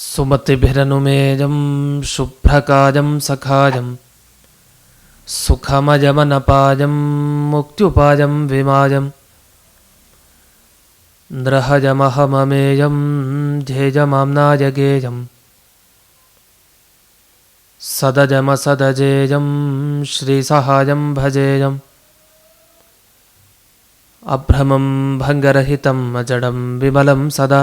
सुमतिभिरनुमेजं शुभ्रकाजं सखाजं सुखमजमनपाजं मुक्त्युपाजं विमाजं नृहजमहममेयं ध्येजमाम्नायगेयं सदजमसदजेयं श्रीसहायं भजेयम् अभ्रमं भङ्गरहितम् अजडं विमलं सदा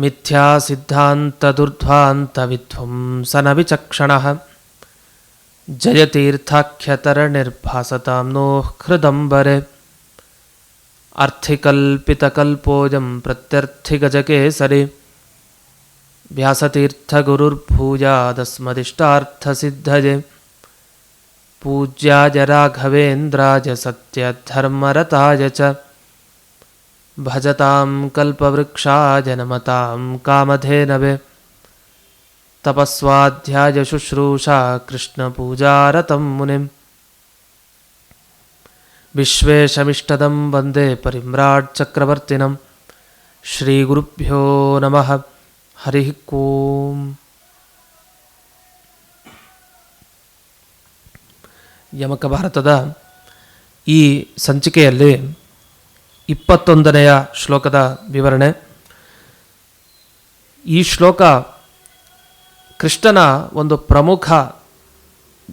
मिथ्यासिद्धान्तदुर्ध्वान्तविध्वंसनविचक्षणः जयतीर्थाख्यतरनिर्भासतां नोः हृदम्बरे अर्थिकल्पितकल्पोऽयं प्रत्यर्थिगजकेसरि। व्यासतीर्थगुरुर्भूयादस्मदिष्टार्थसिद्धये पूज्याय राघवेन्द्राय सत्यधर्मरताय च। भजतां कल्पवृक्षाय नमतां कामधेनवे तपस्वाध्यायशुश्रूषा कृष्णपूजारतं मुनिम् विश्वेशमिष्टदं वन्दे परिम्राट्चक्रवर्तिनं श्रीगुरुभ्यो नमः हरिः ओम् ಯಮಕ ಭಾರತದ ಈ ಸಂಚಿಕೆಯಲ್ಲಿ ಇಪ್ಪತ್ತೊಂದನೆಯ ಶ್ಲೋಕದ ವಿವರಣೆ. ಈ ಶ್ಲೋಕ ಕೃಷ್ಣನ ಒಂದು ಪ್ರಮುಖ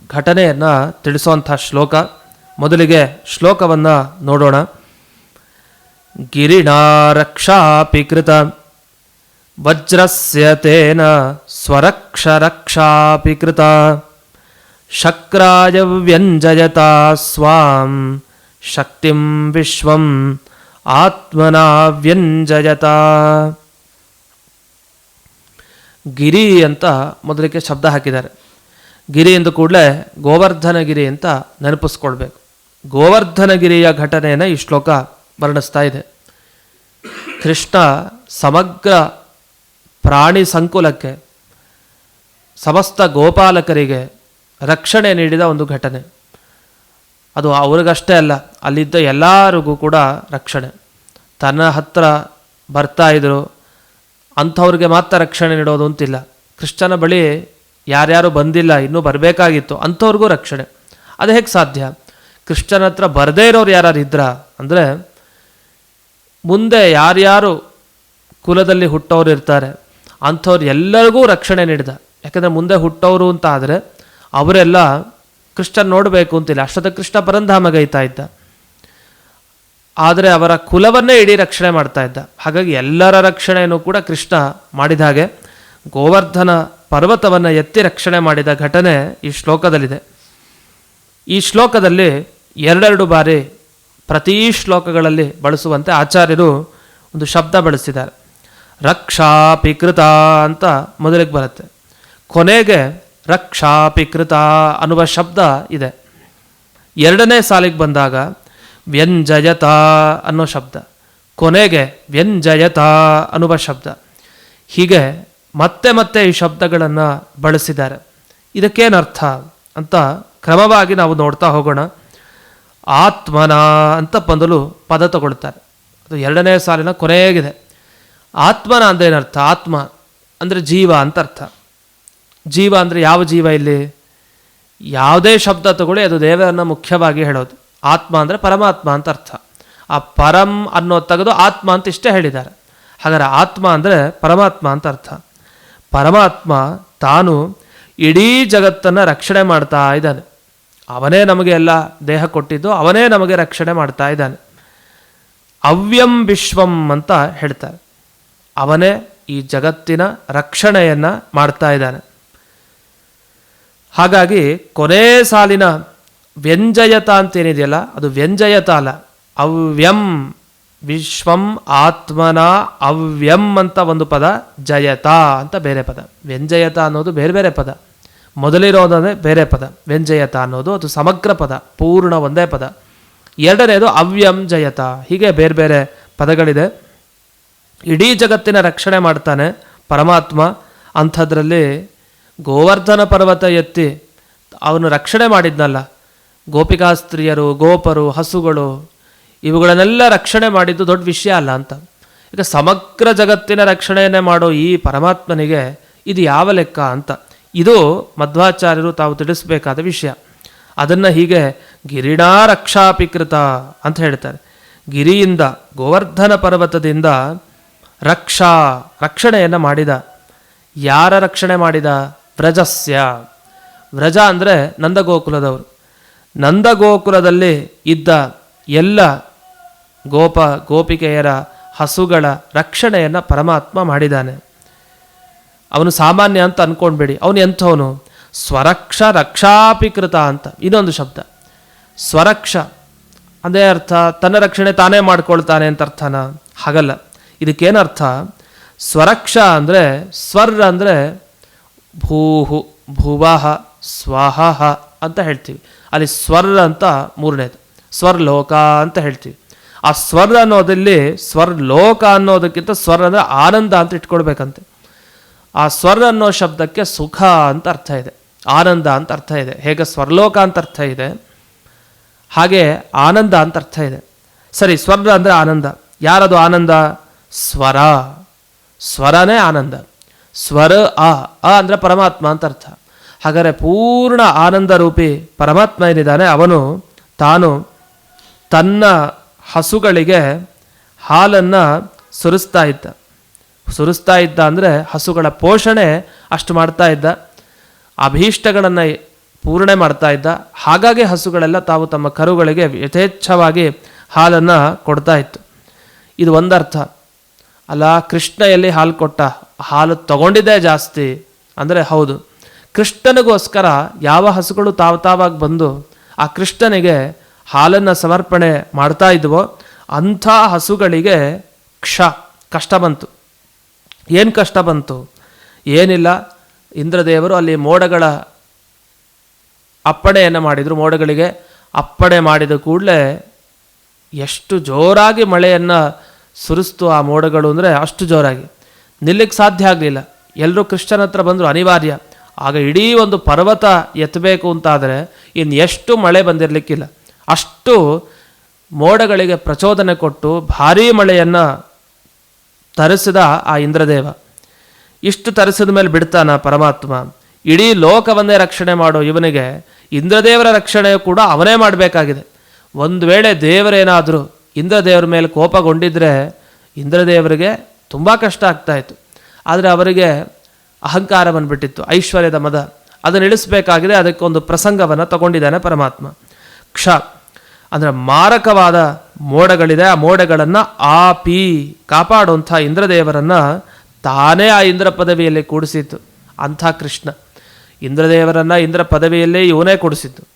ಘಟನೆಯನ್ನು ತಿಳಿಸುವಂಥ ಶ್ಲೋಕ. ಮೊದಲಿಗೆ ಶ್ಲೋಕವನ್ನು ನೋಡೋಣ. ಗಿರಿಣಾರಕ್ಷಾಪಿ ಕೃತ ವಜ್ರಸ್ಯ ತೇನ ಸ್ವರಕ್ಷರಕ್ಷಾಪಿ ಕೃತ ಶಕ್ರಾಯ ವ್ಯಂಜಯತಾ ಸ್ವಾಂ ಶಕ್ತಿಂ ವಿಶ್ವಂ ಆತ್ಮನಾ ವ್ಯಂಜಯತಾ ಗಿರಿ ಅಂತ ಮೊದಲಿಗೆ ಶಬ್ದ ಹಾಕಿದ್ದಾರೆ. ಗಿರಿ ಎಂದು ಕೂಡಲೇ ಗೋವರ್ಧನಗಿರಿ ಅಂತ ನೆನಪಿಸ್ಕೊಳ್ಬೇಕು. ಗೋವರ್ಧನಗಿರಿಯ ಘಟನೆಯನ್ನು ಈ ಶ್ಲೋಕ ವರ್ಣಿಸ್ತಾ ಇದೆ. ಕೃಷ್ಣ ಸಮಗ್ರ ಪ್ರಾಣಿ ಸಂಕುಲಕ್ಕೆ, ಸಮಸ್ತ ಗೋಪಾಲಕರಿಗೆ ರಕ್ಷಣೆ ನೀಡಿದ ಒಂದು ಘಟನೆ. ಅದು ಅವ್ರಿಗಷ್ಟೇ ಅಲ್ಲ, ಅಲ್ಲಿದ್ದ ಎಲ್ಲರಿಗೂ ಕೂಡ ರಕ್ಷಣೆ. ತನ್ನ ಹತ್ರ ಬರ್ತಾ ಇದ್ರು, ಅಂಥವ್ರಿಗೆ ಮಾತ್ರ ರಕ್ಷಣೆ ನೀಡೋದು ಅಂತಿಲ್ಲ. ಕ್ರಿಶ್ಚನ ಬಳಿ ಯಾರ್ಯಾರು ಬಂದಿಲ್ಲ, ಇನ್ನೂ ಬರಬೇಕಾಗಿತ್ತು, ಅಂಥವ್ರಿಗೂ ರಕ್ಷಣೆ. ಅದು ಹೇಗೆ ಸಾಧ್ಯ? ಕ್ರಿಶ್ಚನ್ ಹತ್ರ ಬರದೇ ಇರೋರು ಯಾರು ಇದ್ರ ಅಂದರೆ, ಮುಂದೆ ಯಾರ್ಯಾರು ಕುಲದಲ್ಲಿ ಹುಟ್ಟೋರು ಇರ್ತಾರೆ, ಅಂಥವ್ರು ಎಲ್ಲರಿಗೂ ರಕ್ಷಣೆ ನೀಡಿದ. ಯಾಕಂದರೆ ಮುಂದೆ ಹುಟ್ಟೋರು ಅಂತ ಆದರೆ, ಅವರೆಲ್ಲ ಕೃಷ್ಣನ್ ನೋಡಬೇಕು ಅಂತಿಲ್ಲ. ಅಷ್ಟದ ಕೃಷ್ಣ ಪರಂಧಾಮಗೈತಾ ಇದ್ದ. ಆದರೆ ಅವರ ಕುಲವನ್ನೇ ಇಡೀ ರಕ್ಷಣೆ ಮಾಡ್ತಾ ಇದ್ದ. ಹಾಗಾಗಿ ಎಲ್ಲರ ರಕ್ಷಣೆಯನ್ನು ಕೂಡ ಕೃಷ್ಣ ಮಾಡಿದ ಹಾಗೆ ಗೋವರ್ಧನ ಪರ್ವತವನ್ನು ಎತ್ತಿ ರಕ್ಷಣೆ ಮಾಡಿದ ಘಟನೆ ಈ ಶ್ಲೋಕದಲ್ಲಿದೆ. ಈ ಶ್ಲೋಕದಲ್ಲಿ ಎರಡೆರಡು ಬಾರಿ ಪ್ರತಿ ಶ್ಲೋಕಗಳಲ್ಲಿ ಬಳಸುವಂತೆ ಆಚಾರ್ಯರು ಒಂದು ಶಬ್ದ ಬಳಸಿದ್ದಾರೆ. ರಕ್ಷಾಪಿಕೃತ ಅಂತ ಮೊದಲಿಗೆ ಬರುತ್ತೆ. ಕೊನೆಗೆ ರಕ್ಷಾಪಿಕೃತ ಅನ್ನುವ ಶಬ್ದ ಇದೆ. ಎರಡನೇ ಸಾಲಿಗೆ ಬಂದಾಗ ವ್ಯಂಜಯತ ಅನ್ನೋ ಶಬ್ದ. ಕೊನೆಗೆ ವ್ಯಂಜಯತ ಅನ್ನುವ ಶಬ್ದ. ಹೀಗೆ ಮತ್ತೆ ಮತ್ತೆ ಈ ಶಬ್ದಗಳನ್ನು ಬಳಸಿದ್ದಾರೆ. ಇದಕ್ಕೇನರ್ಥ ಅಂತ ಕ್ರಮವಾಗಿ ನಾವು ನೋಡ್ತಾ ಹೋಗೋಣ. ಆತ್ಮನ ಅಂತ ಬಂದಲು ಪದ ತಗೊಳ್ತಾರೆ. ಅದು ಎರಡನೇ ಸಾಲಿನ ಕೊನೆಯಾಗಿದೆ ಆತ್ಮನ ಅಂದ್ರೆ ಏನರ್ಥ ಆತ್ಮ ಅಂದರೆ ಜೀವ ಅಂತ ಅರ್ಥ. ಜೀವ ಅಂದರೆ ಯಾವ ಜೀವ ಇಲ್ಲಿ? ಯಾವುದೇ ಶಬ್ದ ತಗೊಳ್ಳಿ, ಅದು ದೇವರನ್ನು ಮುಖ್ಯವಾಗಿ ಹೇಳೋದು. ಆತ್ಮ ಅಂದರೆ ಪರಮಾತ್ಮ ಅಂತ ಅರ್ಥ. ಆ ಪರಂ ಅನ್ನೋ ತೆಗೆದು ಆತ್ಮ ಅಂತ ಇಷ್ಟೇ ಹೇಳಿದ್ದಾರೆ. ಹಾಗಾದರೆ ಆತ್ಮ ಅಂದರೆ ಪರಮಾತ್ಮ ಅಂತ ಅರ್ಥ. ಪರಮಾತ್ಮ ತಾನು ಇಡೀ ಜಗತ್ತನ್ನು ರಕ್ಷಣೆ ಮಾಡ್ತಾ ಇದ್ದಾನೆ. ಅವನೇ ನಮಗೆ ಎಲ್ಲ ದೇಹ ಕೊಟ್ಟಿದ್ದು, ಅವನೇ ನಮಗೆ ರಕ್ಷಣೆ ಮಾಡ್ತಾ ಇದ್ದಾನೆ. ಅವ್ಯಂ ವಿಶ್ವಂ ಅಂತ ಹೇಳ್ತಾರೆ. ಅವನೇ ಈ ಜಗತ್ತಿನ ರಕ್ಷಣೆಯನ್ನು ಮಾಡ್ತಾ ಇದ್ದಾನೆ. ಹಾಗಾಗಿ ಕೊನೆ ಸಾಲಿನ ವ್ಯಂಜಯತ ಅಂತೇನಿದೆಯಲ್ಲ, ಅದು ವ್ಯಂಜಯತ ಅಲ್ಲ. ಅವ್ಯಂ ವಿಶ್ವಂ ಆತ್ಮನ ಅವ್ಯಂ ಅಂತ ಒಂದು ಪದ, ಜಯತ ಅಂತ ಬೇರೆ ಪದ. ವ್ಯಂಜಯತ ಅನ್ನೋದು ಬೇರೆ ಬೇರೆ ಪದ. ಮೊದಲಿರೋದೇ ಬೇರೆ ಪದ. ವ್ಯಂಜಯತ ಅನ್ನೋದು ಅದು ಸಮಗ್ರ ಪದ, ಪೂರ್ಣ ಒಂದೇ ಪದ. ಎರಡನೇದು ಅವ್ಯಂ ಜಯತ. ಹೀಗೆ ಬೇರೆ ಬೇರೆ ಪದಗಳಿದೆ. ಇಡೀ ಜಗತ್ತಿನ ರಕ್ಷಣೆ ಮಾಡ್ತಾನೆ ಪರಮಾತ್ಮ. ಅಂಥದ್ರಲ್ಲಿ ಗೋವರ್ಧನ ಪರ್ವತ ಎತ್ತಿ ಅವನು ರಕ್ಷಣೆ ಮಾಡಿದ್ನಲ್ಲ. ಗೋಪಿಕಾಸ್ತ್ರೀಯರು, ಗೋಪರು, ಹಸುಗಳು, ಇವುಗಳನ್ನೆಲ್ಲ ರಕ್ಷಣೆ ಮಾಡಿದ್ದು ದೊಡ್ಡ ವಿಷಯ ಅಲ್ಲ ಅಂತ. ಈಗ ಸಮಗ್ರ ಜಗತ್ತಿನ ರಕ್ಷಣೆಯನ್ನೇ ಮಾಡೋ ಈ ಪರಮಾತ್ಮನಿಗೆ ಇದು ಯಾವ ಲೆಕ್ಕ ಅಂತ. ಇದು ಮಧ್ವಾಚಾರ್ಯರು ತಾವು ತಿಳಿಸಬೇಕಾದ ವಿಷಯ. ಅದನ್ನು ಹೀಗೆ ಗಿರಿಣಾ ರಕ್ಷಾಪಿಕೃತ ಅಂತ ಹೇಳ್ತಾರೆ. ಗಿರಿಯಿಂದ, ಗೋವರ್ಧನ ಪರ್ವತದಿಂದ ರಕ್ಷಾ, ರಕ್ಷಣೆಯನ್ನು ಮಾಡಿದ. ಯಾರ ರಕ್ಷಣೆ ಮಾಡಿದ? ವ್ರಜಸ್ಯ ವ್ರಜ ಅಂದರೆ ನಂದಗೋಕುಲದವರು. ನಂದಗೋಕುಲದಲ್ಲಿ ಇದ್ದ ಎಲ್ಲ ಗೋಪ, ಗೋಪಿಕೆಯರ ಹಸುಗಳ ರಕ್ಷಣೆಯನ್ನು ಪರಮಾತ್ಮ ಮಾಡಿದ್ದಾನೆ. ಅವನು ಸಾಮಾನ್ಯ ಅಂತ ಅಂದ್ಕೊಂಡ್ಬೇಡಿ ಅವನು ಎಂಥವನು? ಸ್ವರಕ್ಷ ರಕ್ಷಾಪಿಕೃತ ಅಂತ. ಇದೊಂದು ಶಬ್ದ. ಸ್ವರಕ್ಷ ಅದೇ ಅರ್ಥ ತನ್ನ ರಕ್ಷಣೆ ತಾನೇ ಮಾಡ್ಕೊಳ್ತಾನೆ ಅಂತ ಅರ್ಥನ? ಹಾಗಲ್ಲ. ಇದಕ್ಕೇನರ್ಥ? ಸ್ವರಕ್ಷ ಅಂದರೆ ಸ್ವರ್ ಅಂದರೆ ಭೂಹು ಭುವಃ ಸ್ವಾಹ ಅಂತ ಹೇಳ್ತೀವಿ. ಅಲ್ಲಿ ಸ್ವರ್ ಅಂತ ಮೂರನೇದು. ಸ್ವರ್ಲೋಕ ಅಂತ ಹೇಳ್ತೀವಿ. ಆ ಸ್ವರ್ ಅನ್ನೋದಲ್ಲಿ ಸ್ವರ್ಲೋಕ ಅನ್ನೋದಕ್ಕಿಂತ ಸ್ವರ್ ಅಂದರೆ ಆನಂದ ಅಂತ ಇಟ್ಕೊಳ್ಬೇಕಂತೆ. ಆ ಸ್ವರ್ ಅನ್ನೋ ಶಬ್ದಕ್ಕೆ ಸುಖ ಅಂತ ಅರ್ಥ ಇದೆ. ಆನಂದ ಅಂತ ಅರ್ಥ ಇದೆ. ಹೇಗೆ ಸ್ವರ್ಲೋಕ ಅಂತ ಅರ್ಥ ಇದೆ? ಹಾಗೆ ಆನಂದ ಅಂತ ಅರ್ಥ ಇದೆ. ಸರಿ, ಸ್ವರ್ ಅಂದರೆ ಆನಂದ. ಯಾರದು ಆನಂದ? ಸ್ವರ. ಸ್ವರನೇ ಆನಂದ. ಸ್ವರ ಆ ಆ ಅಂದರೆ ಪರಮಾತ್ಮ ಅಂತ ಅರ್ಥ. ಹಾಗಾದರೆ ಪೂರ್ಣ ಆನಂದ ರೂಪಿ ಪರಮಾತ್ಮ ಏನಿದ್ದಾನೆ, ಅವನು ತಾನು ತನ್ನ ಹಸುಗಳಿಗೆ ಹಾಲನ್ನು ಸುರಿಸ್ತಾ ಇದ್ದ. ಸುರಿಸ್ತಾ ಇದ್ದ ಅಂದರೆ ಹಸುಗಳ ಪೋಷಣೆ ಅಷ್ಟು ಮಾಡ್ತಾ ಇದ್ದ. ಅಭೀಷ್ಟಗಳನ್ನು ಪೂರ್ಣೆ ಮಾಡ್ತಾ ಇದ್ದ. ಹಾಗಾಗಿ ಹಸುಗಳೆಲ್ಲ ತಾವು ತಮ್ಮ ಕರುಗಳಿಗೆ ಯಥೇಚ್ಛವಾಗಿ ಹಾಲನ್ನು ಕೊಡ್ತಾ ಇತ್ತು. ಇದು ಒಂದರ್ಥ. ಅಲ್ಲ, ಕೃಷ್ಣ ಎಲ್ಲಿ ಹಾಲು ಕೊಟ್ಟ? ಹಾಲು ತಗೊಂಡಿದ್ದೇ ಜಾಸ್ತಿ ಅಂದರೆ ಹೌದು. ಕೃಷ್ಣನಿಗೋಸ್ಕರ ಯಾವ ಹಸುಗಳು ತಾವು ತಾವಾಗಿ ಬಂದು ಆ ಕೃಷ್ಣನಿಗೆ ಹಾಲನ್ನು ಸಮರ್ಪಣೆ ಮಾಡ್ತಾ ಇದ್ವೋ ಅಂಥ ಹಸುಗಳಿಗೆ ಕ್ಷ, ಕಷ್ಟ ಬಂತು. ಏನು ಕಷ್ಟ ಬಂತು? ಏನಿಲ್ಲ. ಇಂದ್ರದೇವರು ಅಲ್ಲಿ ಮೋಡಗಳ ಅಪ್ಪಣೆಯನ್ನು ಮಾಡಿದರು. ಮೋಡಗಳಿಗೆ ಅಪ್ಪಣೆ ಮಾಡಿದ ಕೂಡಲೇ ಎಷ್ಟು ಜೋರಾಗಿ ಮಳೆಯನ್ನು ಸುರಿಸ್ತು ಆ ಮೋಡಗಳು ಅಂದರೆ ಅಷ್ಟು ಜೋರಾಗಿ. ನಿಲ್ಲಿಕ್ಕೆ ಸಾಧ್ಯ ಆಗಲಿಲ್ಲ. ಎಲ್ಲರೂ ಕೃಷ್ಣನ ಹತ್ರ ಬಂದರು ಅನಿವಾರ್ಯ. ಆಗ ಇಡೀ ಒಂದು ಪರ್ವತ ಎತ್ತಬೇಕು ಅಂತಾದರೆ ಇನ್ನು ಎಷ್ಟು ಮಳೆ ಬಂದಿರಲಿಕ್ಕಿಲ್ಲ. ಅಷ್ಟು ಮೋಡಗಳಿಗೆ ಪ್ರಚೋದನೆ ಕೊಟ್ಟು ಭಾರೀ ಮಳೆಯನ್ನು ತರಿಸಿದ ಆ ಇಂದ್ರದೇವ. ಇಷ್ಟು ತರಿಸಿದ ಮೇಲೆ ಬಿಡ್ತಾನ ಪರಮಾತ್ಮ. ಇಡೀ ಲೋಕವನ್ನೇ ರಕ್ಷಣೆ ಮಾಡೋ ಇವನಿಗೆ ಇಂದ್ರದೇವರ ರಕ್ಷಣೆ ಕೂಡ ಅವನೇ ಮಾಡಬೇಕಾಗಿದೆ. ಒಂದು ವೇಳೆ ದೇವರೇನಾದರೂ ಇಂದ್ರದೇವರ ಮೇಲೆ ಕೋಪಗೊಂಡಿದ್ದರೆ ಇಂದ್ರದೇವರಿಗೆ ತುಂಬ ಕಷ್ಟ ಆಗ್ತಾ ಇತ್ತು. ಆದರೆ ಅವರಿಗೆ ಅಹಂಕಾರ ಬಂದ್ಬಿಟ್ಟಿತ್ತು, ಐಶ್ವರ್ಯದ ಮದ. ಅದನ್ನು ಅದಕ್ಕೆ ಅದಕ್ಕೊಂದು ಪ್ರಸಂಗವನ್ನು ತಗೊಂಡಿದ್ದಾನೆ ಪರಮಾತ್ಮ. ಕ್ಷ. ಅಂದರೆ ಮಾರಕವಾದ ಮೋಡಗಳಿದೆ, ಆ ಮೋಡಗಳನ್ನು ಆಪಿ ಕಾಪಾಡುವಂಥ ಇಂದ್ರದೇವರನ್ನು ತಾನೇ ಆ ಇಂದ್ರ ಪದವಿಯಲ್ಲಿ ಕೂಡಿಸಿತ್ತು. ಅಂಥ ಕೃಷ್ಣ. ಇಂದ್ರದೇವರನ್ನು ಇಂದ್ರ ಪದವಿಯಲ್ಲೇ ಇವನೇ ಕೂಡಿಸಿದ್ದು.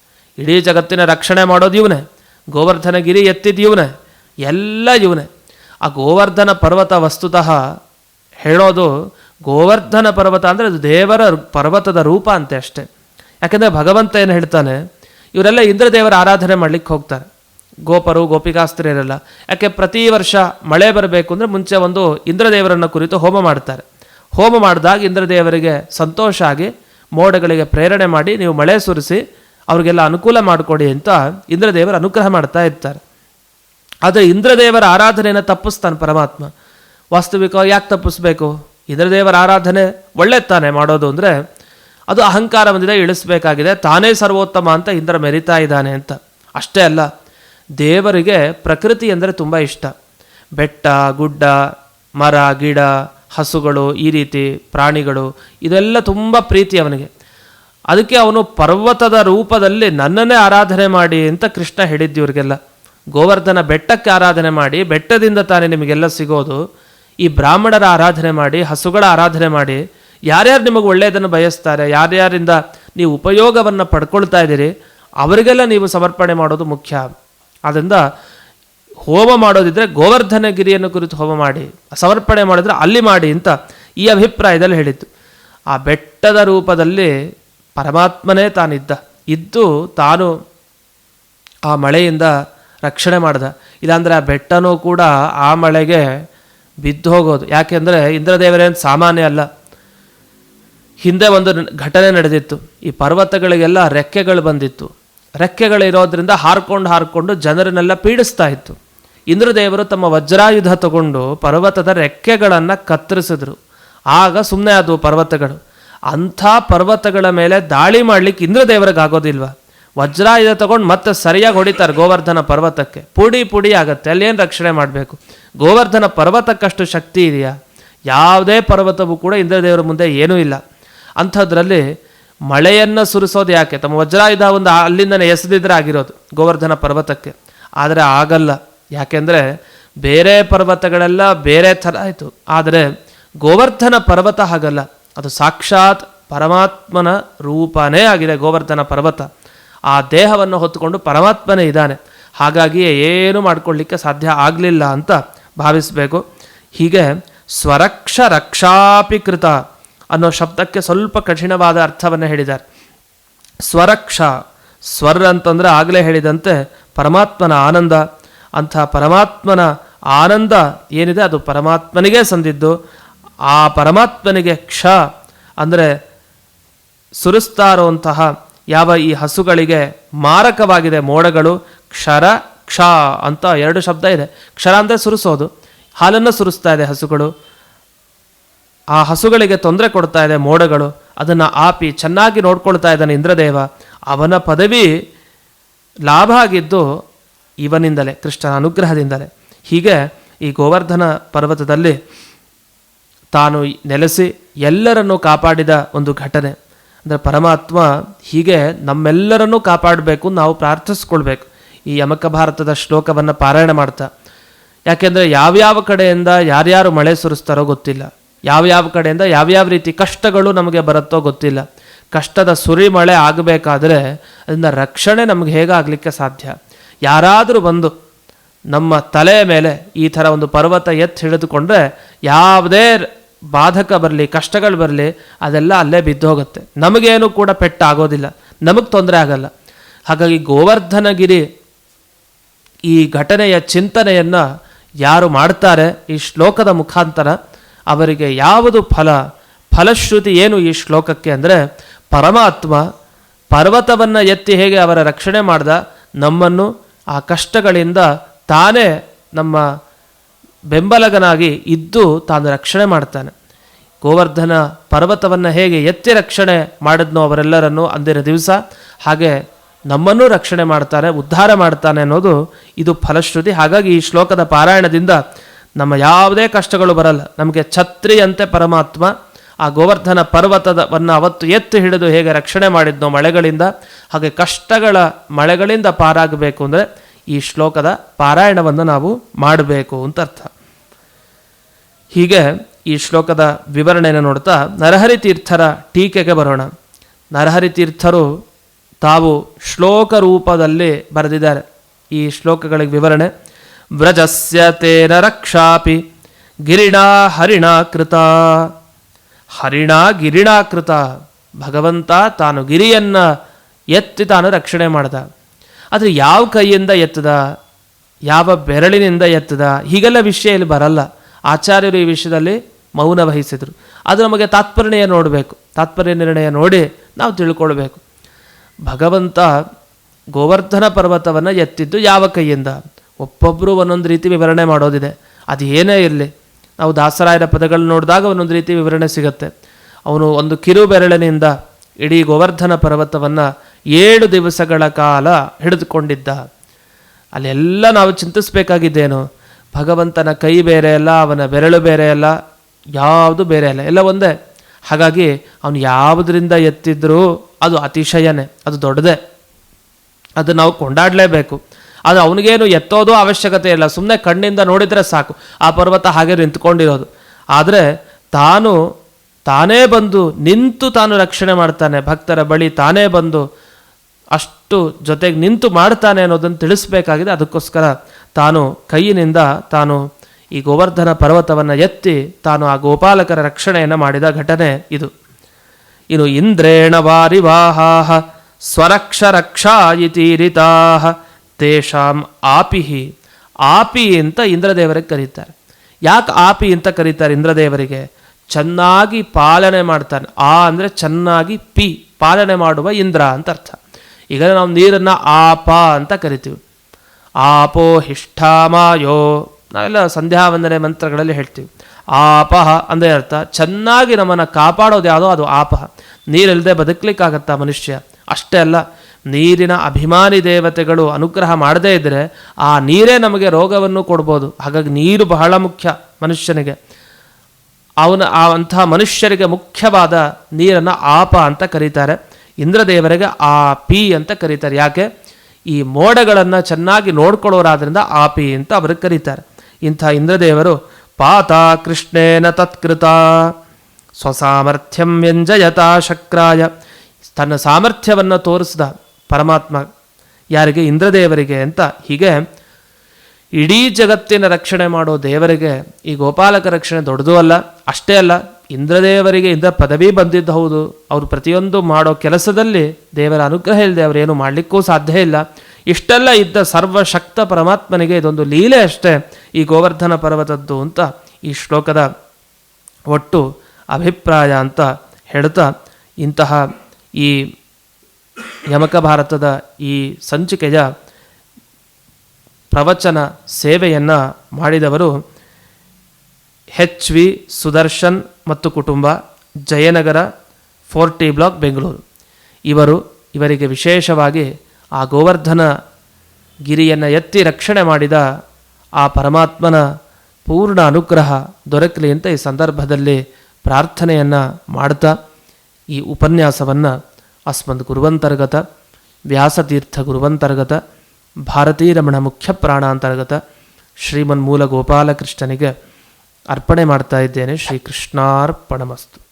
ಇಡೀ ಜಗತ್ತಿನ ರಕ್ಷಣೆ ಮಾಡೋದು ಇವನೇ. ಗೋವರ್ಧನಗಿರಿ ಎತ್ತಿದ್ದು ಇವನೇ. ಎಲ್ಲ ಇವನೇ. ಆ ಗೋವರ್ಧನ ಪರ್ವತ ವಸ್ತುತಃ ಹೇಳೋದು ಗೋವರ್ಧನ ಪರ್ವತ ಅಂದರೆ ಅದು ದೇವರ ಪರ್ವತದ ರೂಪ ಅಂತೆ ಅಷ್ಟೇ. ಯಾಕೆಂದರೆ ಭಗವಂತ ಏನು ಹೇಳ್ತಾನೆ, ಇವರೆಲ್ಲ ಇಂದ್ರದೇವರ ಆರಾಧನೆ ಮಾಡ್ಲಿಕ್ಕೆ ಹೋಗ್ತಾರೆ. ಗೋಪರು, ಗೋಪಿಕಾಸ್ತ್ರೀಯರೆಲ್ಲ. ಯಾಕೆ ಪ್ರತಿ ವರ್ಷ ಮಳೆ ಬರಬೇಕು ಅಂದರೆ ಮುಂಚೆ ಒಂದು ಇಂದ್ರದೇವರನ್ನು ಕುರಿತು ಹೋಮ ಮಾಡ್ತಾರೆ. ಹೋಮ ಮಾಡಿದಾಗ ಇಂದ್ರದೇವರಿಗೆ ಸಂತೋಷ ಆಗಿ ಮೋಡಗಳಿಗೆ ಪ್ರೇರಣೆ ಮಾಡಿ ನೀವು ಮಳೆ ಸುರಿಸಿ ಅವರಿಗೆಲ್ಲ ಅನುಕೂಲ ಮಾಡಿಕೊಡಿ ಅಂತ ಇಂದ್ರದೇವರು ಅನುಗ್ರಹ ಮಾಡ್ತಾ ಇರ್ತಾರೆ. ಆದರೆ ಇಂದ್ರದೇವರ ಆರಾಧನೆಯನ್ನು ತಪ್ಪಿಸ್ತಾನೆ ಪರಮಾತ್ಮ. ವಾಸ್ತವಿಕ ಯಾಕೆ ತಪ್ಪಿಸ್ಬೇಕು? ಇಂದ್ರದೇವರ ಆರಾಧನೆ ಒಳ್ಳೆ ತಾನೆ ಮಾಡೋದು ಅಂದರೆ ಅದು ಅಹಂಕಾರ ಬಂದಿದೆ ಇಳಿಸ್ಬೇಕಾಗಿದೆ, ತಾನೇ ಸರ್ವೋತ್ತಮ ಅಂತ ಇಂದ್ರ ಮೆರಿತಾ ಇದ್ದಾನೆ ಅಂತ. ಅಷ್ಟೇ ಅಲ್ಲ, ದೇವರಿಗೆ ಪ್ರಕೃತಿ ಅಂದರೆ ತುಂಬ ಇಷ್ಟ. ಬೆಟ್ಟ, ಗುಡ್ಡ, ಮರ, ಗಿಡ, ಹಸುಗಳು, ಈ ರೀತಿ ಪ್ರಾಣಿಗಳು, ಇದೆಲ್ಲ ತುಂಬ ಪ್ರೀತಿ ಅವನಿಗೆ. ಅದಕ್ಕೆ ಅವನು ಪರ್ವತದ ರೂಪದಲ್ಲಿ ನನ್ನನ್ನೇ ಆರಾಧನೆ ಮಾಡಿ ಅಂತ ಕೃಷ್ಣ ಹೇಳಿದ್ದು ಇವ್ರಿಗೆಲ್ಲ. ಗೋವರ್ಧನ ಬೆಟ್ಟಕ್ಕೆ ಆರಾಧನೆ ಮಾಡಿ, ಬೆಟ್ಟದಿಂದ ತಾನೇ ನಿಮಗೆಲ್ಲ ಸಿಗೋದು, ಈ ಬ್ರಾಹ್ಮಣರ ಆರಾಧನೆ ಮಾಡಿ, ಹಸುಗಳ ಆರಾಧನೆ ಮಾಡಿ, ಯಾರ್ಯಾರು ನಿಮಗೆ ಒಳ್ಳೆಯದನ್ನು ಬಯಸ್ತಾರೆ, ಯಾರ್ಯಾರಿಂದ ನೀವು ಉಪಯೋಗವನ್ನು ಪಡ್ಕೊಳ್ತಾ ಇದ್ದೀರಿ, ಅವರಿಗೆಲ್ಲ ನೀವು ಸಮರ್ಪಣೆ ಮಾಡೋದು ಮುಖ್ಯ. ಆದ್ದರಿಂದ ಹೋಮ ಮಾಡೋದಿದ್ರೆ ಗೋವರ್ಧನಗಿರಿಯನ್ನು ಕುರಿತು ಹೋಮ ಮಾಡಿ, ಸಮರ್ಪಣೆ ಮಾಡಿದ್ರೆ ಅಲ್ಲಿ ಮಾಡಿ ಅಂತ ಈ ಅಭಿಪ್ರಾಯದಲ್ಲಿ ಹೇಳಿತ್ತು ಆ ಬೆಟ್ಟದ ರೂಪದಲ್ಲಿ ಪರಮಾತ್ಮನೇ ತಾನಿದ್ದ. ಇದ್ದು ತಾನು ಆ ಮಳೆಯಿಂದ ರಕ್ಷಣೆ ಮಾಡ್ದ. ಇಲ್ಲಾಂದರೆ ಆ ಬೆಟ್ಟನೂ ಕೂಡ ಆ ಮಳೆಗೆ ಬಿದ್ದು ಹೋಗೋದು. ಯಾಕೆಂದರೆ ಇಂದ್ರದೇವರೇನು ಸಾಮಾನ್ಯ ಅಲ್ಲ. ಹಿಂದೆ ಒಂದು ಘಟನೆ ನಡೆದಿತ್ತು. ಈ ಪರ್ವತಗಳಿಗೆಲ್ಲ ರೆಕ್ಕೆಗಳು ಬಂದಿತ್ತು. ರೆಕ್ಕೆಗಳಿರೋದ್ರಿಂದ ಹಾರ್ಕೊಂಡು ಹಾರ್ಕೊಂಡು ಜನರನ್ನೆಲ್ಲ ಪೀಡಿಸ್ತಾ ಇತ್ತು. ಇಂದ್ರದೇವರು ತಮ್ಮ ವಜ್ರಾಯುಧ ತಗೊಂಡು ಪರ್ವತದ ರೆಕ್ಕೆಗಳನ್ನು ಕತ್ತರಿಸಿದ್ರು. ಆಗ ಸುಮ್ಮನೆ ಆದವು ಪರ್ವತಗಳು. ಅಂಥ ಪರ್ವತಗಳ ಮೇಲೆ ದಾಳಿ ಮಾಡ್ಲಿಕ್ಕೆ ಇಂದ್ರದೇವರಿಗೆ ಆಗೋದಿಲ್ವಾ ವಜ್ರಾಯುಧ ತಗೊಂಡು ಮತ್ತೆ ಸರಿಯಾಗಿ ಹೊಡಿತಾರೆ ಗೋವರ್ಧನ ಪರ್ವತಕ್ಕೆ. ಪುಡಿ ಪುಡಿ ಆಗತ್ತೆ. ಅಲ್ಲೇನು ರಕ್ಷಣೆ ಮಾಡಬೇಕು? ಗೋವರ್ಧನ ಪರ್ವತಕ್ಕಷ್ಟು ಶಕ್ತಿ ಇದೆಯಾ? ಯಾವುದೇ ಪರ್ವತವೂ ಕೂಡ ಇಂದ್ರದೇವರ ಮುಂದೆ ಏನೂ ಇಲ್ಲ. ಅಂಥದ್ರಲ್ಲಿ ಮಳೆಯನ್ನು ಸುರಿಸೋದು ಯಾಕೆ? ತಮ್ಮ ವಜ್ರಾಯುಧ ಒಂದು ಅಲ್ಲಿಂದನೇ ಎಸೆದಿದ್ರೆ ಆಗಿರೋದು ಗೋವರ್ಧನ ಪರ್ವತಕ್ಕೆ. ಆದರೆ ಆಗಲ್ಲ. ಯಾಕೆಂದರೆ ಬೇರೆ ಪರ್ವತಗಳೆಲ್ಲ ಬೇರೆ ಥರ ಆಯಿತು. ಆದರೆ ಗೋವರ್ಧನ ಪರ್ವತ ಹಾಗಲ್ಲ. ಅದು ಸಾಕ್ಷಾತ್ ಪರಮಾತ್ಮನ ರೂಪನೇ ಆಗಿದೆ ಗೋವರ್ಧನ ಪರ್ವತ. ಆ ದೇಹವನ್ನು ಹೊತ್ತುಕೊಂಡು ಪರಮಾತ್ಮನೇ ಇದ್ದಾನೆ. ಹಾಗಾಗಿಯೇ ಏನು ಮಾಡಿಕೊಳ್ಳಿಕ್ಕೆ ಸಾಧ್ಯ ಆಗಲಿಲ್ಲ ಅಂತ ಭಾವಿಸಬೇಕು. ಹೀಗೆ ಸ್ವರಕ್ಷ ರಕ್ಷಾಪಿಕೃತ ಅನ್ನೋ ಶಬ್ದಕ್ಕೆ ಸ್ವಲ್ಪ ಕಠಿಣವಾದ ಅರ್ಥವನ್ನು ಹೇಳಿದ್ದಾರೆ. ಸ್ವರಕ್ಷ, ಸ್ವರ ಅಂತಂದರೆ ಆಗಲೇ ಹೇಳಿದಂತೆ ಪರಮಾತ್ಮನ ಆನಂದ. ಅಂಥ ಪರಮಾತ್ಮನ ಆನಂದ ಏನಿದೆ? ಅದು ಪರಮಾತ್ಮನಿಗೆ ಸಂದಿದ್ದು. ಆ ಪರಮಾತ್ಮನಿಗೆ ಕ್ಷ ಅಂದರೆ ಸುರಿಸ್ತಾ ಇರುವಂತಹ ಯಾವ ಈ ಹಸುಗಳಿಗೆ ಮಾರಕವಾಗಿದೆ ಮೋಡಗಳು? ಕ್ಷರ, ಕ್ಷ ಅಂತ ಎರಡು ಶಬ್ದ ಇದೆ. ಕ್ಷರ ಅಂದರೆ ಸುರಿಸೋದು. ಹಾಲನ್ನು ಸುರಿಸ್ತಾ ಇದೆ ಹಸುಗಳು. ಆ ಹಸುಗಳಿಗೆ ತೊಂದರೆ ಕೊಡ್ತಾ ಇದೆ ಮೋಡಗಳು. ಅದನ್ನು ಆಪಿ ಚೆನ್ನಾಗಿ ನೋಡ್ಕೊಳ್ತಾ ಇದ್ದಾನೆ ಇಂದ್ರದೇವ. ಅವನ ಪದವಿ ಲಾಭ ಆಗಿದ್ದು ಇವನಿಂದಲೇ, ಕೃಷ್ಣನ ಅನುಗ್ರಹದಿಂದಲೇ. ಹೀಗೆ ಈ ಗೋವರ್ಧನ ಪರ್ವತದಲ್ಲಿ ತಾನು ನೆಲೆಸಿ ಎಲ್ಲರನ್ನು ಕಾಪಾಡಿದ ಒಂದು ಘಟನೆ. ಅಂದರೆ ಪರಮಾತ್ಮ ಹೀಗೆ ನಮ್ಮೆಲ್ಲರನ್ನೂ ಕಾಪಾಡಬೇಕು, ನಾವು ಪ್ರಾರ್ಥಿಸ್ಕೊಳ್ಬೇಕು. ಈ ಯಮಕ ಭಾರತದ ಶ್ಲೋಕವನ್ನು ಪಾರಾಯಣ ಮಾಡ್ತಾ. ಯಾಕೆಂದರೆ ಯಾವ್ಯಾವ ಕಡೆಯಿಂದ ಯಾರ್ಯಾರು ಮಳೆ ಸುರಿಸ್ತಾರೋ ಗೊತ್ತಿಲ್ಲ. ಯಾವ್ಯಾವ ಕಡೆಯಿಂದ ಯಾವ್ಯಾವ ರೀತಿ ಕಷ್ಟಗಳು ನಮಗೆ ಬರುತ್ತೋ ಗೊತ್ತಿಲ್ಲ. ಕಷ್ಟದ ಸುರಿ ಮಳೆ ಆಗಬೇಕಾದ್ರೆ ಅದರಿಂದ ರಕ್ಷಣೆ ನಮಗೆ ಹೇಗಾಗಲಿಕ್ಕೆ ಸಾಧ್ಯ? ಯಾರಾದರೂ ಬಂದು ನಮ್ಮ ತಲೆಯ ಮೇಲೆ ಈ ಥರ ಒಂದು ಪರ್ವತ ಎತ್ತಿ ಹಿಡಿದುಕೊಂಡ್ರೆ ಯಾವುದೇ ಬಾಧಕ ಬರಲಿ, ಕಷ್ಟಗಳು ಬರಲಿ, ಅದೆಲ್ಲ ಅಲ್ಲೇ ಬಿದ್ದು ಹೋಗುತ್ತೆ. ನಮಗೇನು ಕೂಡ ಪೆಟ್ಟಾಗೋದಿಲ್ಲ. ನಮಗೆ ತೊಂದರೆ ಆಗಲ್ಲ. ಹಾಗಾಗಿ ಗೋವರ್ಧನಗಿರಿ ಈ ಘಟನೆಯ ಚಿಂತನೆಯನ್ನು ಯಾರು ಮಾಡ್ತಾರೆ, ಈ ಶ್ಲೋಕದ ಮುಖಾಂತರ ಅವರಿಗೆ ಯಾವುದು ಫಲ, ಫಲಶ್ರುತಿ ಏನು ಈ ಶ್ಲೋಕಕ್ಕೆ ಅಂದರೆ, ಪರಮಾತ್ಮ ಪರ್ವತವನ್ನು ಎತ್ತಿ ಹೇಗೆ ಅವರ ರಕ್ಷಣೆ ಮಾಡ್ದ, ನಮ್ಮನ್ನು ಆ ಕಷ್ಟಗಳಿಂದ ತಾನೇ ನಮ್ಮ ಬೆಂಬಲಗನಾಗಿ ಇದ್ದು ತಾನು ರಕ್ಷಣೆ ಮಾಡ್ತಾನೆ. ಗೋವರ್ಧನ ಪರ್ವತವನ್ನು ಹೇಗೆ ಎತ್ತಿ ರಕ್ಷಣೆ ಮಾಡಿದ್ನೋ ಅವರೆಲ್ಲರನ್ನು ಅಂದಿನ ದಿವಸ ಹಾಗೆ ನಮ್ಮನ್ನೂ ರಕ್ಷಣೆ ಮಾಡ್ತಾನೆ, ಉದ್ಧಾರ ಮಾಡ್ತಾನೆ ಅನ್ನೋದು ಇದು ಫಲಶ್ರುತಿ. ಹಾಗಾಗಿ ಈ ಶ್ಲೋಕದ ಪಾರಾಯಣದಿಂದ ನಮ್ಮ ಯಾವುದೇ ಕಷ್ಟಗಳು ಬರಲ್ಲ. ನಮಗೆ ಛತ್ರಿಯಂತೆ ಪರಮಾತ್ಮ, ಆ ಗೋವರ್ಧನ ಪರ್ವತದವನ್ನು ಅವತ್ತು ಎತ್ತು ಹಿಡಿದು ಹೇಗೆ ರಕ್ಷಣೆ ಮಾಡಿದ್ನೋ ಮಳೆಗಳಿಂದ, ಹಾಗೆ ಕಷ್ಟಗಳ ಮಳೆಗಳಿಂದ ಪಾರಾಗಬೇಕು ಅಂದರೆ ಈ ಶ್ಲೋಕದ ಪಾರಾಯಣವನ್ನು ನಾವು ಮಾಡಬೇಕು ಅಂತ ಅರ್ಥ. ಹೀಗೆ ಈ ಶ್ಲೋಕದ ವಿವರಣೆಯನ್ನು ನೋಡ್ತಾ ನರಹರಿ ತೀರ್ಥರ ಟೀಕೆಗೆ ಬರೋಣ. ನರಹರಿ ತೀರ್ಥರು ತಾವು ಶ್ಲೋಕ ರೂಪದಲ್ಲಿ ಬರೆದಿದ್ದಾರೆ. ಈ ಶ್ಲೋಕಗಳಿಗೆ ವಿವರಣೆ, ವ್ರಜಸ್ಯ ತೇನ ರಕ್ಷಾಪಿ ಗಿರಿಣಾ ಹರಿಣಾ ಕೃತ. ಹರಿಣಾ ಗಿರಿಣಾಕೃತ ಭಗವಂತ ತಾನು ಗಿರಿಯನ್ನು ಎತ್ತಿ ತಾನು ರಕ್ಷಣೆ ಮಾಡ್ದ. ಆದರೆ ಯಾವ ಕೈಯಿಂದ ಎತ್ತದ? ಯಾವ ಬೆರಳಿನಿಂದ ಎತ್ತದ? ಹೀಗೆಲ್ಲ ವಿಷಯ ಇಲ್ಲಿ ಬರಲ್ಲ. ಆಚಾರ್ಯರು ಈ ವಿಷಯದಲ್ಲಿ ಮೌನ ವಹಿಸಿದರು. ಅದು ನಮಗೆ ತಾತ್ಪರ್ಯ ನೋಡಬೇಕು. ತಾತ್ಪರ್ಯ ನಿರ್ಣಯ ನೋಡಿ ನಾವು ತಿಳ್ಕೊಳ್ಬೇಕು. ಭಗವಂತ ಗೋವರ್ಧನ ಪರ್ವತವನ್ನು ಎತ್ತಿದ್ದು ಯಾವ ಕೈಯಿಂದ? ಒಬ್ಬೊಬ್ಬರು ಒಂದೊಂದು ರೀತಿ ವಿವರಣೆ ಮಾಡೋದಿದೆ. ಅದು ಏನೇ ಇರಲಿ. ನಾವು ದಾಸರಾಯರ ಪದಗಳನ್ನು ನೋಡಿದಾಗ ಒಂದೊಂದು ರೀತಿ ವಿವರಣೆ ಸಿಗುತ್ತೆ. ಅವನು ಒಂದು ಕಿರು ಬೆರಳಿನಿಂದ ಇಡೀ ಗೋವರ್ಧನ ಪರ್ವತವನ್ನು ಏಳು ದಿವಸಗಳ ಕಾಲ ಹಿಡಿದುಕೊಂಡಿದ್ದ. ಅಲ್ಲೆಲ್ಲ ನಾವು ಚಿಂತಿಸಬೇಕಾಗಿದ್ದೇನು? ಭಗವಂತನ ಕೈ ಬೇರೆ ಅಲ್ಲ, ಅವನ ಬೆರಳು ಬೇರೆ ಅಲ್ಲ, ಯಾವುದು ಬೇರೆ ಅಲ್ಲ, ಎಲ್ಲ ಒಂದೇ. ಹಾಗಾಗಿ ಅವನು ಯಾವುದರಿಂದ ಎತ್ತಿದ್ರೂ ಅದು ಅತಿಶಯನೇ, ಅದು ದೊಡ್ಡದೇ. ಅದು ನಾವು ಕೊಂಡಾಡಲೇಬೇಕು. ಅದು ಅವನಿಗೇನು ಎತ್ತೋದು ಅವಶ್ಯಕತೆ ಇಲ್ಲ. ಸುಮ್ಮನೆ ಕಣ್ಣಿಂದ ನೋಡಿದರೆ ಸಾಕು. ಆ ಪರ್ವತ ಹಾಗೆ ನಿಂತ್ಕೊಂಡಿರೋದು. ಆದರೆ ತಾನು ತಾನೇ ಬಂದು ನಿಂತು ತಾನು ರಕ್ಷಣೆ ಮಾಡ್ತಾನೆ. ಭಕ್ತರ ಬಳಿ ತಾನೇ ಬಂದು ಅಷ್ಟು ಜೊತೆಗೆ ನಿಂತು ಮಾಡ್ತಾನೆ ಅನ್ನೋದನ್ನು ತಿಳಿಸ್ಬೇಕಾಗಿದೆ. ಅದಕ್ಕೋಸ್ಕರ ತಾನು ಕೈಯಿನಿಂದ ತಾನು ಈ ಗೋವರ್ಧನ ಪರ್ವತವನ್ನು ಎತ್ತಿ ತಾನು ಆ ಗೋಪಾಲಕರ ರಕ್ಷಣೆಯನ್ನು ಮಾಡಿದ ಘಟನೆ ಇದು. ಇನ್ನು ಇಂದ್ರೇಣ ವಾರಿವಾಹಾಹ ಸ್ವರಕ್ಷ ರಕ್ಷಾ ಇತೀರಿತಾ ತೇಷಾಂ ಆಪಿಹಿ. ಆಪಿ ಅಂತ ಇಂದ್ರದೇವರಿಗೆ ಕರೀತಾರೆ. ಯಾಕೆ ಆಪಿ ಅಂತ ಕರೀತಾರೆ ಇಂದ್ರದೇವರಿಗೆ? ಚೆನ್ನಾಗಿ ಪಾಲನೆ ಮಾಡ್ತಾನೆ. ಆ ಅಂದರೆ ಚೆನ್ನಾಗಿ ಪಿ, ಪಾಲನೆ ಮಾಡುವ ಇಂದ್ರ ಅಂತ ಅರ್ಥ. ಈಗ ನಾವು ನೀರನ್ನು ಆಪ ಅಂತ ಕರಿತೀವಿ. ಆಪೋ ಹಿಷ್ಠಾಮಾಯೋ ನಾವೆಲ್ಲ ಸಂಧ್ಯಾ ವಂದನೆ ಮಂತ್ರಗಳಲ್ಲಿ ಹೇಳ್ತೀವಿ. ಆಪಹ ಅಂದರೆ ಅರ್ಥ ಚೆನ್ನಾಗಿ ನಮ್ಮನ್ನು ಕಾಪಾಡೋದು ಯಾವುದೋ ಅದು ಆಪಹ ನೀರಿಲ್ಲದೆ ಬದುಕಲಿಕ್ಕಾಗತ್ತಾ ಮನುಷ್ಯ? ಅಷ್ಟೇ ಅಲ್ಲ, ನೀರಿನ ಅಭಿಮಾನಿ ದೇವತೆಗಳು ಅನುಗ್ರಹ ಮಾಡದೇ ಇದ್ದರೆ ಆ ನೀರೇ ನಮಗೆ ರೋಗವನ್ನು ಕೊಡ್ಬೋದು. ಹಾಗಾಗಿ ನೀರು ಬಹಳ ಮುಖ್ಯ ಮನುಷ್ಯನಿಗೆ. ಅವನ ಆ ಅಂತಹ ಮನುಷ್ಯರಿಗೆ ಮುಖ್ಯವಾದ ನೀರನ್ನು ಆಪ ಅಂತ ಕರೀತಾರೆ. ಇಂದ್ರದೇವರಿಗೆ ಆ ಪಿ ಅಂತ ಕರೀತಾರೆ. ಯಾಕೆ? ಈ ಮೋಡಗಳನ್ನು ಚೆನ್ನಾಗಿ ನೋಡ್ಕೊಳ್ಳೋರಾದ್ರಿಂದ ಆಪಿ ಅಂತ ಅವ್ರಿಗೆ ಕರೀತಾರೆ. ಇಂಥ ಇಂದ್ರದೇವರು, ಪಾತ ಕೃಷ್ಣೇನ ತತ್ಕೃತ, ಸ್ವಸಾಮರ್ಥ್ಯಂ ವ್ಯಂಜಯತಾ ಶಕ್ರಾಯ. ತನ್ನ ಸಾಮರ್ಥ್ಯವನ್ನು ತೋರಿಸಿದ ಪರಮಾತ್ಮ ಯಾರಿಗೆ? ಇಂದ್ರದೇವರಿಗೆ ಅಂತ. ಹೀಗೆ ಇಡೀ ಜಗತ್ತಿನ ರಕ್ಷಣೆ ಮಾಡೋ ದೇವರಿಗೆ ಈ ಗೋಪಾಲಕ ರಕ್ಷಣೆ ದೊಡ್ಡದೂ ಅಲ್ಲ, ಅಷ್ಟೇ ಅಲ್ಲ ಇಂದ್ರದೇವರಿಗೆ ಇಂದ್ರ ಪದವಿ ಬಂದಿದ್ದು ಹೌದು. ಅವರು ಪ್ರತಿಯೊಂದು ಮಾಡೋ ಕೆಲಸದಲ್ಲಿ ದೇವರ ಅನುಗ್ರಹ ಇಲ್ಲದೆ ಅವರೇನು ಮಾಡಲಿಕ್ಕೂ ಸಾಧ್ಯ ಇಲ್ಲ. ಇಷ್ಟೆಲ್ಲ ಇದ್ದ ಸರ್ವಶಕ್ತ ಪರಮಾತ್ಮನಿಗೆ ಇದೊಂದು ಲೀಲೆ ಅಷ್ಟೇ. ಈ ಗೋವರ್ಧನ ಪರ್ವತದ್ದು ಅಂತ ಈ ಶ್ಲೋಕದ ಒಟ್ಟು ಅಭಿಪ್ರಾಯ ಅಂತ ಹೇಳ್ತಾ ಇಂತಹ ಈ ಯಮಕ ಭಾರತದ ಈ ಸಂಚಿಕೆಯ ಪ್ರವಚನ ಸೇವೆಯನ್ನು ಮಾಡಿದವರು ಹೆಚ್ ವಿ ಸುದರ್ಶನ್ ಮತ್ತು ಕುಟುಂಬ, ಜಯನಗರ, ಫೋರ್ಟಿ ಬ್ಲಾಕ್, ಬೆಂಗಳೂರು. ಇವರು ಇವರಿಗೆ ವಿಶೇಷವಾಗಿ ಆ ಗೋವರ್ಧನ ಗಿರಿಯನ್ನು ಎತ್ತಿ ರಕ್ಷಣೆ ಮಾಡಿದ ಆ ಪರಮಾತ್ಮನ ಪೂರ್ಣ ಅನುಗ್ರಹ ದೊರಕಲಿ ಅಂತ ಈ ಸಂದರ್ಭದಲ್ಲಿ ಪ್ರಾರ್ಥನೆಯನ್ನು ಮಾಡ್ತಾ ಈ ಉಪನ್ಯಾಸವನ್ನು ಅಸ್ಮದ್ ಗುರುವಂತರ್ಗತ ವ್ಯಾಸತೀರ್ಥ ಗುರುವಂತರ್ಗತ, ಭಾರತೀರಮಣ ಮುಖ್ಯ ಪ್ರಾಣಾಂತರ್ಗತ ಶ್ರೀಮನ್ಮೂಲ ಗೋಪಾಲಕೃಷ್ಣನಿಗೆ ಅರ್ಪಣೆ ಮಾಡ್ತಾ ಇದ್ದೇನೆ. ಶ್ರೀಕೃಷ್ಣಾರ್ಪಣಮಸ್ತು.